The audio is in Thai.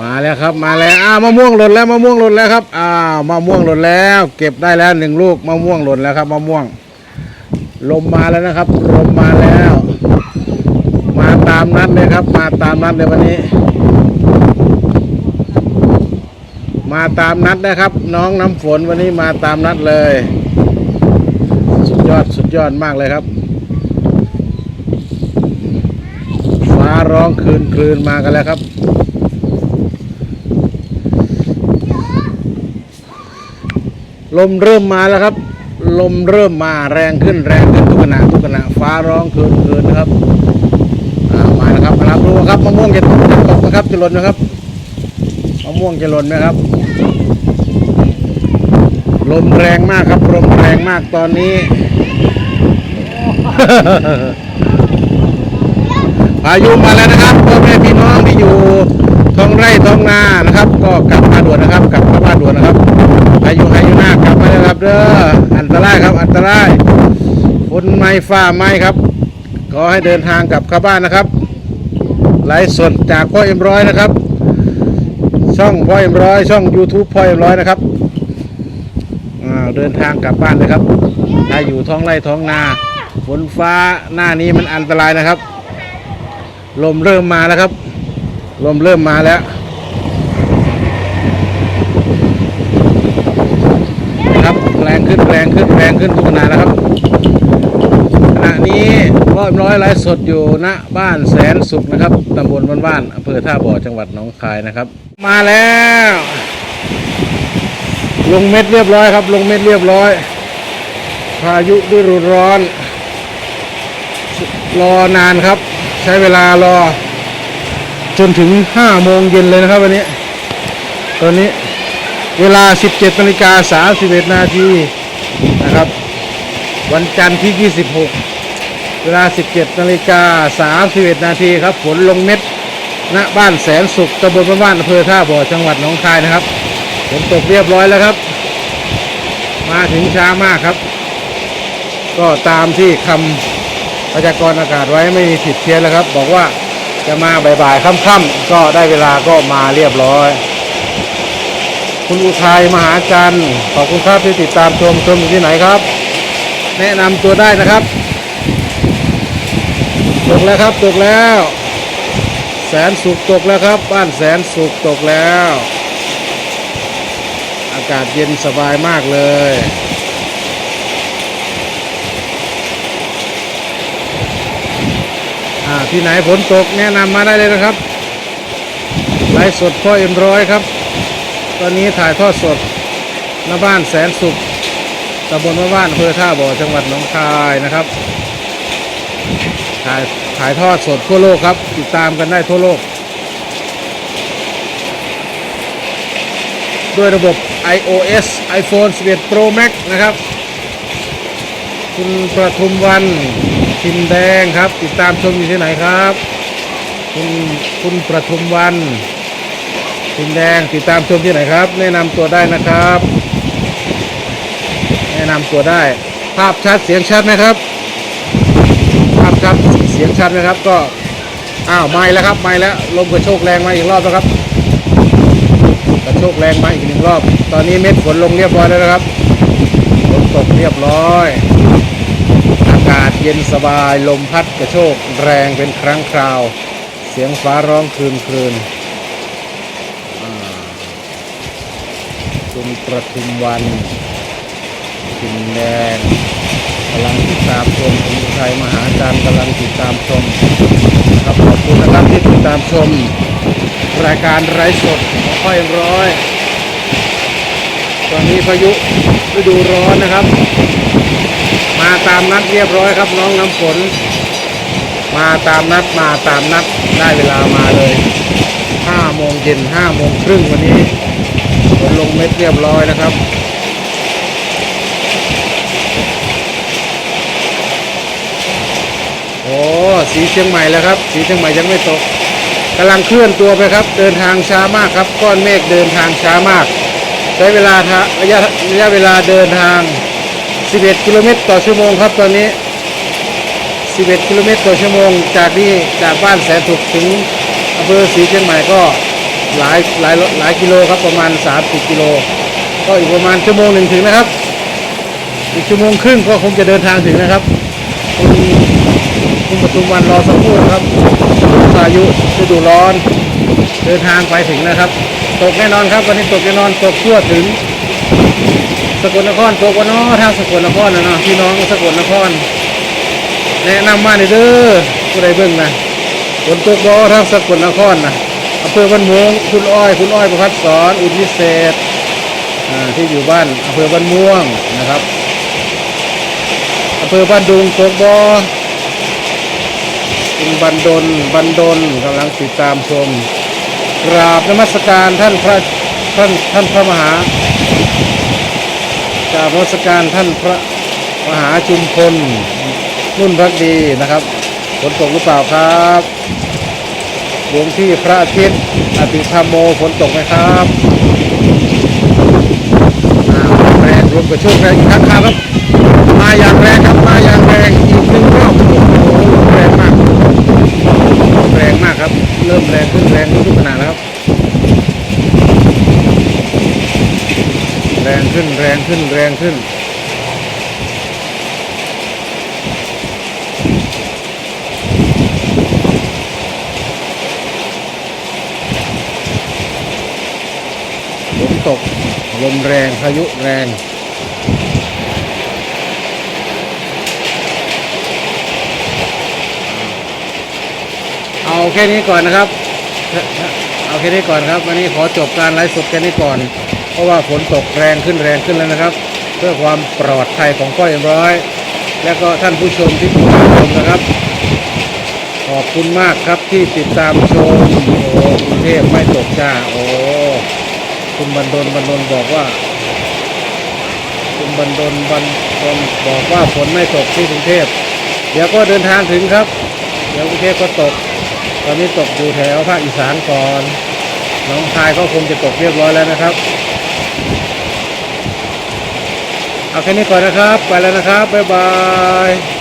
มาแล้วครับมาแล้วอ้าวมะม่วงหล่นแล้วมะม่วงหล่นแล้วครับอ้าวมะม่วงหล่นแล้ว เก็บได้แล้วหนึ่งลูกมะม่วงหล่นแล้วครับมะม่วง ลมมาแล้วนะครับ ลมมาแล้ว มาตามนัดเลยครับ มาตามนัดเลยวันนี้ มาตามนัดนะครับ น้องน้ำฝนวันนี้มาตามนัดเลย สุดยอดสุดยอดมากเลยครับฟ้าร้องคืนคืนมากันแล้วครับ ลมเริ่มมาแล้วครับ ลมเริ่มมาแรงขึ้นแรงขึ้นทุกขณะทุกขณะฟ้าร้องคืนคืนนะครับมาแล้วครับมารับรู้ครับมะม่วงจะตกจะตกนะครับจะหล่นนะครับมะม่วงจะหล่นไหมครับ ลมแรงมากครับ ลมแรงมากตอนนี้พายุมาแล้วนะครับพ่อแม่พี่น้องที่อยู่ท้องไร่ท้องนานะครับ ก็กลับมาด่วนนะครับ กลับเข้าบ้านด่วนนะครับ รายครับอันตรายฝนไม้ฟ้าไม้ครับขอให้เดินทางกลับเข้าบ้านนะครับไลฟ์สดจากพ่อเอ็มร้อยนะครับ ช่องพ่อเอ็มร้อยช่อง YouTube พ่อเอ็มร้อยนะครับอ่าเดินทางกลับบ้านเลยครับ ถ้าอยู่ท้องไร่ท้องนาฝนฟ้าหน้านี้มันอันตรายนะครับ ลมเริ่มมาแล้วครับ ลมเริ่มมาแล้วนะครับแร งขึ้นแรงขึ้นแรงขึ้นทุกขณะนะครับ ขณะนี้ร้อยร้อยไลฟ์สดอยู่ณบ้านแสนสุขนะครับตำบลบ้านบ้านอำเภอท่าบ่อจังหวัดหนองคายนะครับ มาแล้ว ลงเม็ดเรียบร้อยครับ ลงเม็ดเรียบร้อย พายุฤดูร้อน รอนานครับ ใช้เวลารอ จนถึง5โมงเย็นเลยนะครับวันนี้ ตอนนี้เวลา 17นาฬิกา31นาที นะครับ วันจันทร์ที่ 26 เวลา 17นาฬิกา31นาทีครับฝนลงเม็ดณบ้านแสนสุขตำบลบ้านบ้านอำเภอท่าบ่อจังหวัดหนองคายนะครับฝนตกเรียบร้อยแล้วครับ มาถึงช้ามากครับ ก็ตามที่คำพยากรณ์อากาศไว้ไม่มีผิดเพี้ยนแล้วครับ บอกว่าจะมาบ่ายๆค่ำๆก็ได้เวลาก็มาเรียบร้อย คุณอุทัยมหาจันทร์ขอบคุณครับที่ติดตามชมชมอยู่ที่ไหนครับ แนะนำตัวได้นะครับตกแล้วครับตกแล้ว แสนสุขตกแล้วครับ บ้านแสนสุขตกแล้ว อากาศเย็นสบายมากเลยที่ไหนฝนตกแนะนำมาได้เลยนะครับไลฟ์สดพ่อเอ็มร้อยครับ ตอนนี้ถ่ายทอดสดหน้าบ้านแสนสุขตำบลมะบ้านอำเภอท่าบ่อจังหวัดหนองคายนะครับถ่ายถ่ายทอดสดทั่วโลกครับ ติดตามกันได้ทั่วโลก ด้วยระบบ iOS iPhone 11 Pro Max นะครับ คุณประทุมวันทิมแดงครับ ติดตามชมอยู่ที่ไหนครับ คุณคุณประทุมวัน ทิมแดงติดตามชมที่ไหนครับ แนะนำตัวได้นะครับ แนะนำตัวได้ ภาพชัดเสียงชัดนะครับ ภาพชัดเสียงชัดนะครับ ก็อ้าวไม่แล้วครับไม่แล้วลมกระโชกแรงมาอีกรอบแล้วครับกระโชกแรงมาอีกหนึ่งรอบ ตอนนี้เม็ดฝนลงเรียบร้อยแล้วนะครับฝนตกเรียบร้อย อากาศเย็นสบายลมพัดกระโชกแรงเป็นครั้งคราว เสียงฟ้าร้องคลืนคลืนอ่า คุณประทุมวันกินแดงกำลังติดตามชมคุณอุทัยมหาจารย์กำลังติดตามชมครับขอบคุณนะครับที่ติดตามชม รายการไร้สดค่อยร้อย ตอนนี้พายุฤดูร้อนนะครับ มาตามนัดเรียบร้อยครับน้องน้ำฝน มาตามนัดมาตามนัดได้เวลามาเลย5โมงเย็น5โมงครึ่งวันนี้ ลงเม็ดเรียบร้อยนะครับโอ้สีเชียงใหม่แล้วครับ สีเชียงใหม่ยังไม่ตกกำลังเคลื่อนตัวไปครับ เดินทางช้ามากครับ ก้อนเมฆเดินทางช้ามาก ใช้เวลาระยะระยะเวลาเดินทาง 11 กิโลเมตรต่อชั่วโมงครับตอนนี้ 11 กิโลเมตรต่อชั่วโมง จากนี่จากบ้านแสนสุขถึงอำเภอศรีเชียงใหม่ก็ หลายหลายหลายกิโลครับประมาณ 30กิโลก็อีกประมาณชั่วโมงหนึ่งถึงนะครับ อีกชั่วโมงครึ่งก็คงจะเดินทางถึงนะครับคุณคุณปทุมวันรอสักครู่นะครับพายุฤดูร้อน เดินทางไปถึงนะครับ ตกแน่นอนครับวันนี้ตกแน่นอนตกทั่วถึง สกลนครตกวันน้อทางสกลนครนะเนาะพี่น้องสกลนคร แนะนำมาหน่อยเด้อผู้ใดเบิ่งนะฝนตกบ่ทางสกลนครนะ อำเภอบ้านม่วงคุณอ้อย คุณอ้อยประพัฒสอนอุทิเศษที่อยู่บ้านอำเภอบ้านม่วงนะครับอำเภอบ้านดุงตกบ่คุณบันดลบันดลกำลังติดตามชมกราบนมัสการท่านพระท่านท่านพระมหากราบนมัสการท่านพระมหาจุมพลนุ่นพักดีนะครับฝนตกหรือเปล่าครับ ลวงพี่พระอาทิตย์อติธรรมโมฝนตกไหมครับแรงรวมกับช่วงแรงอีกครั้งครับ มาอย่างแรงครับมาอย่างแรงอีกหนึ่งรอบโอ้โหแรงมากแรงมากครับ เริ่มแรงขึ้นแรงขึ้นทุกขณะแล้วครับแรงขึ้นแรงขึ้นแรงขึ้น ตก ลมแรงพายุแรงเอาแค่นี้ก่อนนะครับ เอาแค่นี้ก่อนครับ วันนี้ขอจบการไลฟ์สดแค่นี้ก่อน เพราะว่าฝนตกแรงขึ้นแรงขึ้นแล้วนะครับ เพื่อความปลอดภัยของก้อยร้อย และก็ท่านผู้ชมที่ติดตามชมนะครับ ขอบคุณมากครับที่ติดตามชม โอ้กรุงเทพไม่ตกจ้า โอ้ คุณบันดลบันดลบอกว่า คุณบันดลบันดลบอกว่าฝนไม่ตกที่กรุงเทพเดี๋ยวก็เดินทางถึงครับ เดี๋ยวกรุงเทพก็ตก ตอนนี้ตกอยู่แถวภาคอีสานก่อนน้องคายก็คงจะตกเรียบร้อยแล้วนะครับ เอาแค่นี้ก่อนนะครับ ไปแล้วนะครับ บ๊ายบาย